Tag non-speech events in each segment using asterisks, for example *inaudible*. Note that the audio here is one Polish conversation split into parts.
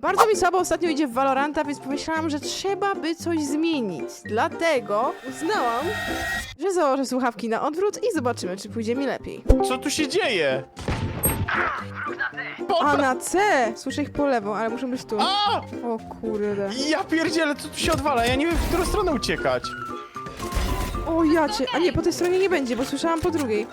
Bardzo mi słabo ostatnio idzie w Valoranta, więc pomyślałam, że trzeba by coś zmienić. Dlatego uznałam, że założę słuchawki na odwrót i zobaczymy, czy pójdzie mi lepiej. Co tu się dzieje? A na C! Słyszę ich po lewo, ale muszą być tu. A! O kurde. Ja pierdzielę, co tu się odwala? Ja nie wiem, w którą stronę uciekać. O jacie. A nie, po tej stronie nie będzie, bo słyszałam po drugiej.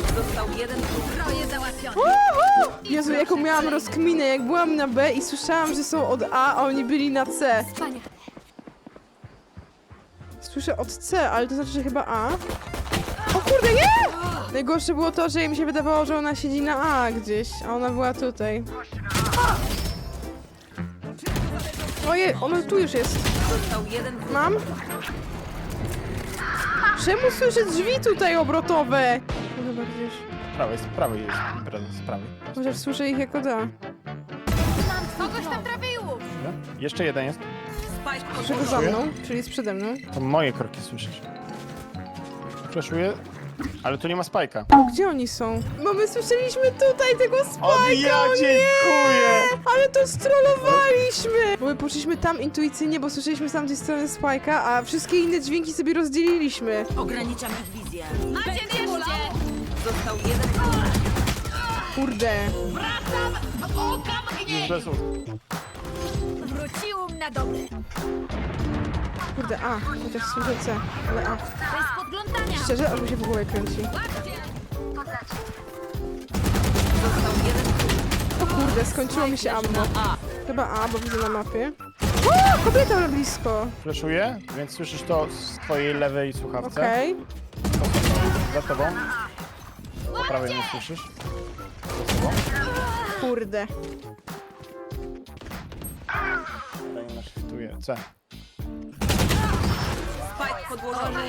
Został jeden troje załatwiony. Uhu! Jezu, jaką miałam rozkminę, jak byłam na B i słyszałam, że są od A, a oni byli na C. Panie, Słyszę od C, ale to znaczy, że chyba A. O kurde, nie! Najgorsze było to, że mi się wydawało, że ona siedzi na A gdzieś, a ona była tutaj. Oje, ona tu już jest. został jeden Mam? Czemu słyszę drzwi tutaj obrotowe? No chyba gdzieś. Z prawej, z prawej jest. Impreza, z prawej. Chociaż słyszę ich jako da. Kogoś tam trafił! Dobra. Jeszcze jeden jest. Spike Przed za mną, czyli jest przede mną. To moje kroki słyszysz. Flaszuję, ale tu nie ma spajka. Gdzie oni są? Bo my słyszeliśmy tutaj tego O, spajka, ja o nie! dziękuję! Ale to strollowaliśmy! Bo my poszliśmy tam intuicyjnie, bo słyszeliśmy z tamtej strony spajka, a wszystkie inne dźwięki sobie rozdzieliliśmy. Ograniczam ich wizję. Macie wierzcie! Został jeden Kurde. Bez słów. Wrócił na dobre. Kurde, A. Chociaż słyszę C, ale A. Bez podglądania. Szczerze, aż mi się w głowie kręci. Został jeden O kurde, skończyło mi się ammo. A. Chyba A, bo widzę na mapie. O, kobieta na blisko. Flaszuję, więc słyszysz to z twojej lewej słuchawce. Okej. Za tobą. Prawej nie słyszysz. Za tobą. Kurde. Tutaj na shiftuję. C. Spike podłożony.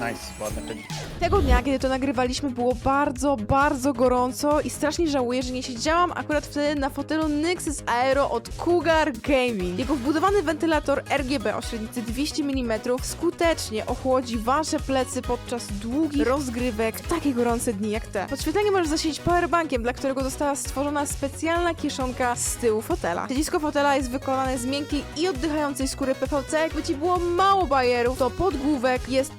Nice, ładne pegi. Tego dnia, kiedy to nagrywaliśmy, było bardzo, bardzo gorąco i strasznie żałuję, że nie siedziałam akurat wtedy na fotelu Nexus Aero od Cougar Gaming. Jego wbudowany wentylator RGB o średnicy 200 mm skutecznie ochłodzi wasze plecy podczas długich rozgrywek w takie gorące dni jak te. Podświetlenie możesz zasilić powerbankiem, dla którego została stworzona specjalna kieszonka z tyłu fotela. Siedzisko fotela jest wykonane z miękkiej i oddychającej skóry PVC. Jakby ci było mało bajerów, to podgłówek jest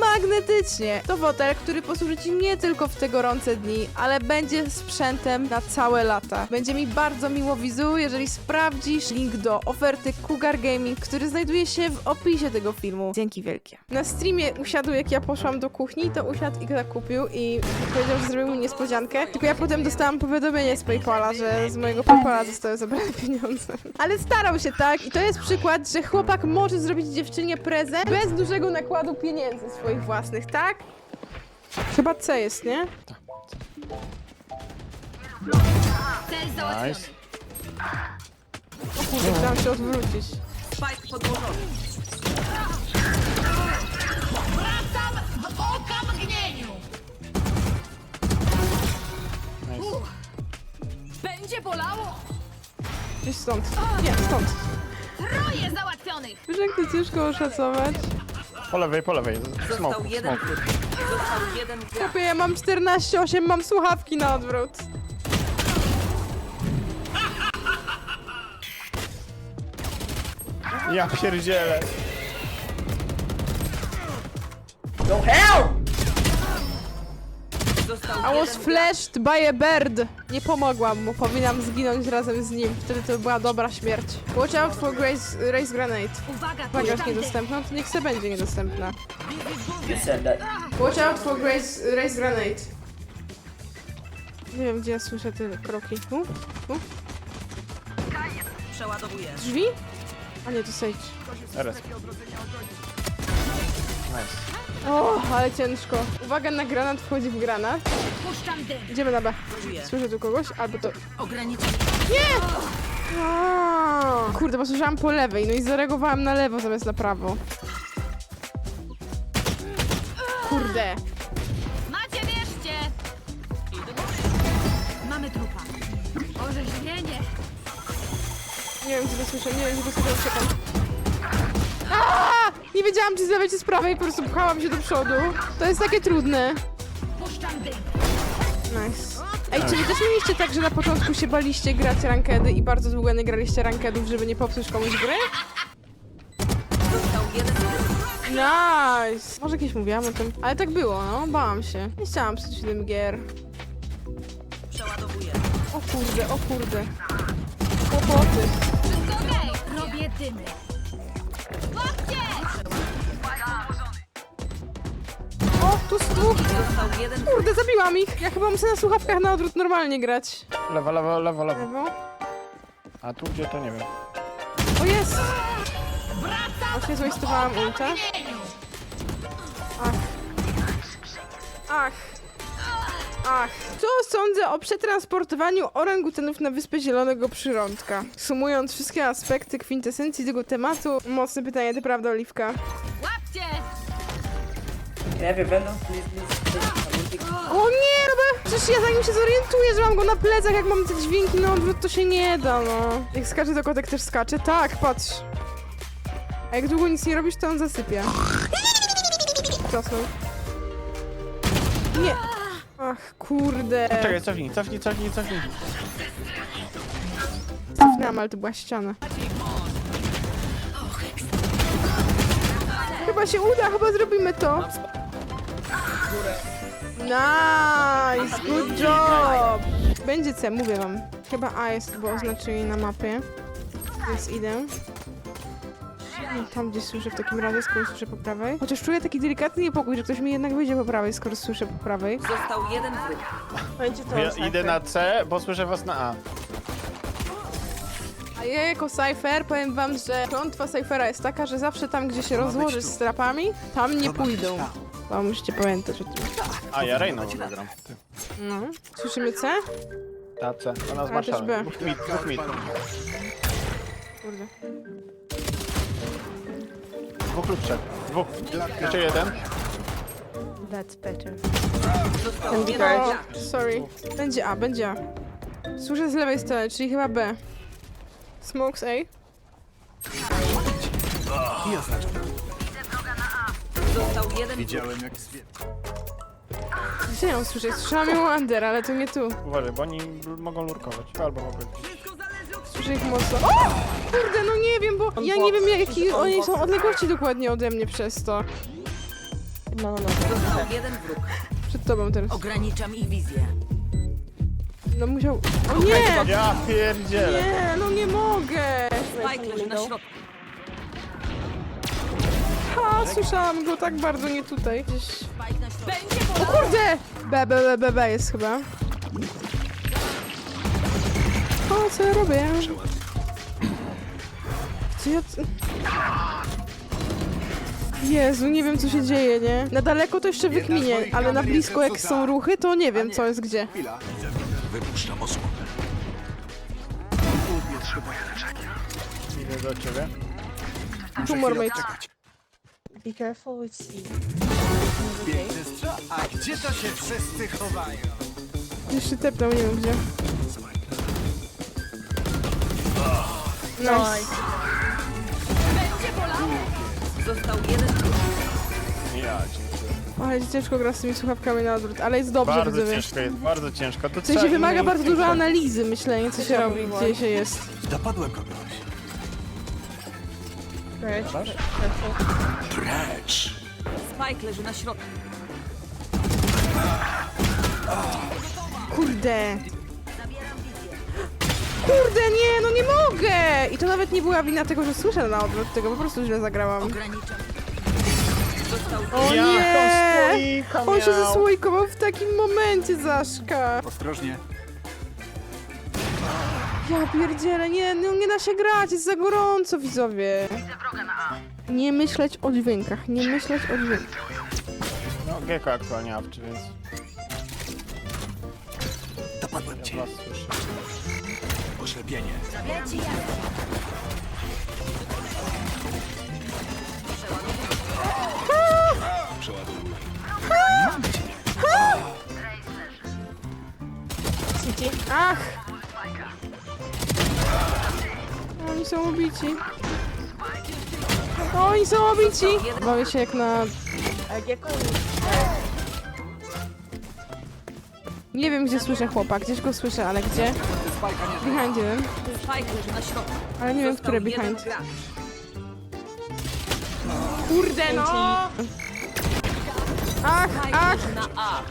magnetycznie. To fotel, który posłuży ci nie tylko w te gorące dni, ale będzie sprzętem na całe lata. Będzie mi bardzo miło wizu, jeżeli sprawdzisz link do oferty Cougar Gaming, który znajduje się w opisie tego filmu. Dzięki wielkie. Na streamie usiadł, jak ja poszłam do kuchni, to usiadł i zakupił i powiedział, że zrobił mi niespodziankę. Tylko ja potem dostałam powiadomienie z Paypala, że z mojego Paypala zostały zabrane pieniądze. *laughs* Ale starał się, tak? I to jest przykład, że chłopak może zrobić dziewczynie prezent bez dużego nakładu pieniędzy swoich własnych, tak? Chyba C jest, nie? Cel załatwiony. Nice. O kurde, chciałam się odwrócić. Spike podłożony. Nice. Będzie bolało. Gdzieś stąd. Nie, stąd. Troje załatwionych. Wiesz, jak to ciężko oszacować? Po lewej, po lewej. Został Smoke, jeden smoke. wróg. Został jeden gracz. Chłopie, ja mam 14,8, mam słuchawki na odwrót. Ja pierdzielę. Został I was flashed by a bird. Nie pomogłam mu, powinnam zginąć razem z nim. Wtedy to była dobra śmierć. Watch out for grace, race grenade. Uwaga, Uwaga, jest niedostępna, to niech se będzie niedostępna. You said that. Watch out for grace, race grenade. Nie wiem, gdzie ja słyszę te kroki. Tu? Tu? Przeładowuję. Drzwi? A nie, to sage. RS. Nice. O, ale ciężko. Uwaga, na granat wchodzi w granat. Puszczam dym. Idziemy na B. Słyszę tu kogoś? Albo to... Ograniczam. A, Kurde, bo słyszałam po lewej, no i zareagowałam na lewo zamiast na prawo. Kurde. Macie wierzcie! Mamy trupa. Orzeźwienie. Nie wiem, czy to słyszę, nie wiem, czy to słyszę, uciekam. Aaa! Nie wiedziałam, czy z lewej, czy z prawej, po prostu pchałam się do przodu. To jest takie trudne. Nice. Ej, czy wy też mieliście tak, że na początku się baliście grać rankedy i bardzo długo nie graliście rankedów, żeby nie popsuć komuś gry? Nice! Może kiedyś mówiłam o tym, ale tak było, no, bałam się. Nie chciałam psuć tym gier. O kurde, o kurde. Kłopoty. Robię dymy. Tu. Został jeden wróg. Kurde, zabiłam ich. Ja chyba muszę na słuchawkach na odwrót normalnie grać. Lewo, lewo, lewo, lewo. Lewo. A tu gdzie to nie wiem. O, jest! Właśnie zwastowałam ulta. Ach. Ach. Ach. Co sądzę o przetransportowaniu orangutanów na Wyspę Zielonego Przyrądka? Sumując wszystkie aspekty kwintesencji tego tematu, mocne pytanie, to prawda, Oliwka? Łapcie! Please, please? I'm ulting. O nie, Robert! Przecież ja zanim się zorientuję, że mam go na plecach, jak mam te dźwięki na odwrót, to się nie da, no. Jak skacze, to kotek też skacze. Tak, patrz. A jak długo nic nie robisz, to on zasypia. Cofnął. Nie. Ach, kurde. Czekaj, cofnij, cofnij, cofnij, cofnij. Cofnęłam, ale to była ściana. Chyba się uda, chyba zrobimy to. Nice, good job. Będzie C, mówię wam. Chyba A jest, bo oznaczyli na mapie. Więc idę. No, Tam gdzieś słyszę w takim razie, skoro słyszę po prawej. Chociaż czuję taki delikatny niepokój, że ktoś mi jednak wyjdzie po prawej, skoro słyszę po prawej. Został jeden wróg. Będzie to Ja idę na C, bo słyszę was na A. A ja jako Cypher powiem wam, że klątwa Cyphera jest taka, że zawsze tam, gdzie się rozłoży z trapami, tam nie pójdą. Bo musicie pamiętać o tym. A, ja Reyna zagram. Ty. No. Słyszymy C? Ta C, ona z A, też B. Marszalem. Dwóch mit. Kurde. Dwóch lub trzech. Dwóch. Jeszcze jeden. Został jeden O, wróg. sorry. Będzie A, będzie A. Słyszę z lewej strony, czyli chyba B. Smokes A. Został jeden wróg. Gdzie ją słyszę? Słyszałam ją Under, ale to nie tu. Uważaj, bo oni l- mogą lurkować. Albo mogą gdzieś. Słyszę ich mocno. O! Kurde, no nie wiem, bo ja nie wiem jakie oni są odległości dokładnie ode mnie przez to. Został jeden wróg. Przed tobą teraz. Ograniczam ich wizję. No musiał... O nie! Ja pierdzielę. Nie, no nie mogę! Spike leży na środku. Ha, słyszałam go tak bardzo, nie tutaj. Gdzieś... O kurde! B, B, B, B, B jest chyba. O, co ja robię? Co ja... Jezu, nie wiem co się dzieje, nie? Na daleko to jeszcze wykminię, ale na blisko jak są ruchy, to nie wiem co jest gdzie. Idę do ciebie. Tumor mate. Be careful with C. A gdzie to się wszyscy chowają? Jeszcze tepnął, nie wiem gdzie. Nice. Został jeden. Ja, dziękuję. Ale ciężko gra z tymi słuchawkami na odwrót, ale jest dobrze, Bardzo widzowie. ciężko jest, bardzo ciężko. To W sensie trzeba wymaga innej bardzo dużo analizy, myślenia, co się robi, gdzie się jest. Dopadłem kogoś. Masz? Precz! Spike leży na środku. Kurde. Kurde, nie, no nie mogę! I to nawet nie była wina tego, że słyszę na odwrót tego, po prostu źle zagrałam. Ograniczam. Został O Jak on nie! słoika On się miał. zasłoikował w takim momencie, Zaszka. Ostrożnie. Ja pierdzielę, nie, no nie da się grać, jest za gorąco, widzowie. Nie myśleć o dźwiękach, nie myśleć o dźwiękach. No, Gecko aktualnie awczy, więc Dopadłem ja cię. was słyszę. Oślepienie. Ach! Są ubici. Oni są ubici! Bawię się jak na... Nie wiem, gdzie słyszę chłopa. Gdzieś go słyszę, ale gdzie? Behind, wiem. Na środku. Ale nie wiem, Został które jeden behind. gracz. Kurde, no! Ach, ach! na A.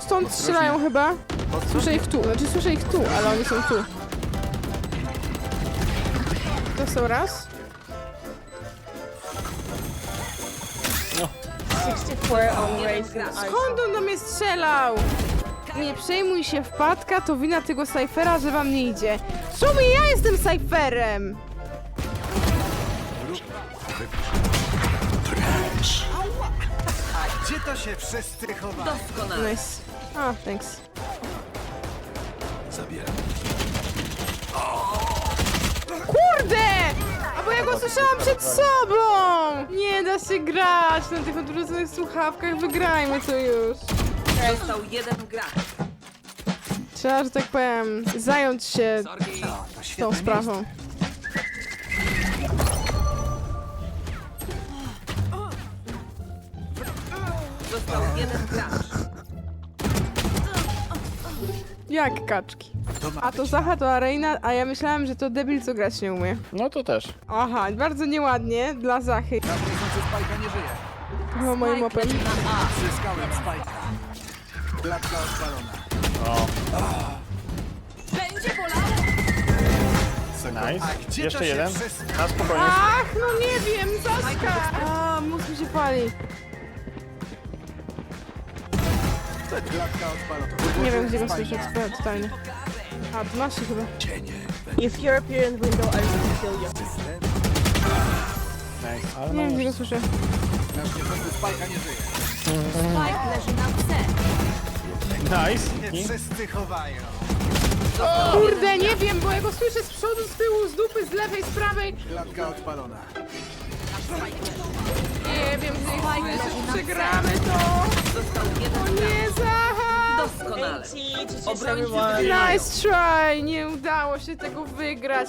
Stąd strzelają chyba. Słyszę ich tu, znaczy słyszę ich tu, ale oni są tu. Są raz. 64 gra. and I Skąd on do mnie strzelał? Nie przejmuj się, wpadka to wina tego Cyphera, że wam nie idzie. W sumie ja jestem Cypherem! Precz. Gdzie to się wszyscy chowają? Doskonale. Nice. A, thanks. Zabieram. Kurde! A bo ja go słyszałam przed sobą! Nie da się grać na tych odwróconych słuchawkach, wygrajmy to już. Został jeden gracz. Trzeba, że tak powiem, zająć się tą sprawą. Został jeden gracz. Jak kaczki. A to być Zacha to Arena, a ja myślałem, że to debil, co grać nie umie. No to też. Aha, bardzo nieładnie dla Zachy. Nadchodzący Spajka nie żyje. Chyba moim na A. Zyskałem Spajka. Klatka odpalona. Będzie bolało. Nice. Jeszcze jeden. Na spokojnie. Ach, no nie wiem, Zaszka! A, mózg mi się pali. Klatka odpalona. Nie wiem, gdzie go Spajka. słyszę, to totalnie. A, 12 chyba. Cienie. If you're appearing window, I will kill you. Nice. Ale Nie wiem, słyszę. Nasz niechętny Spajka nie żyje. Spike leży na C. nice. Nie wszyscy chowają. Kurde, nie wiem, bo ja go słyszę z przodu, z tyłu, z dupy, z lewej, z prawej. Klatka odpalona. Nie wiem, gdzie ich słyszę. Przegramy to. Został O jeden nie, Zacha! Doskonale. Obrońcy wygrywają. Nice try! Nie udało się tego wygrać.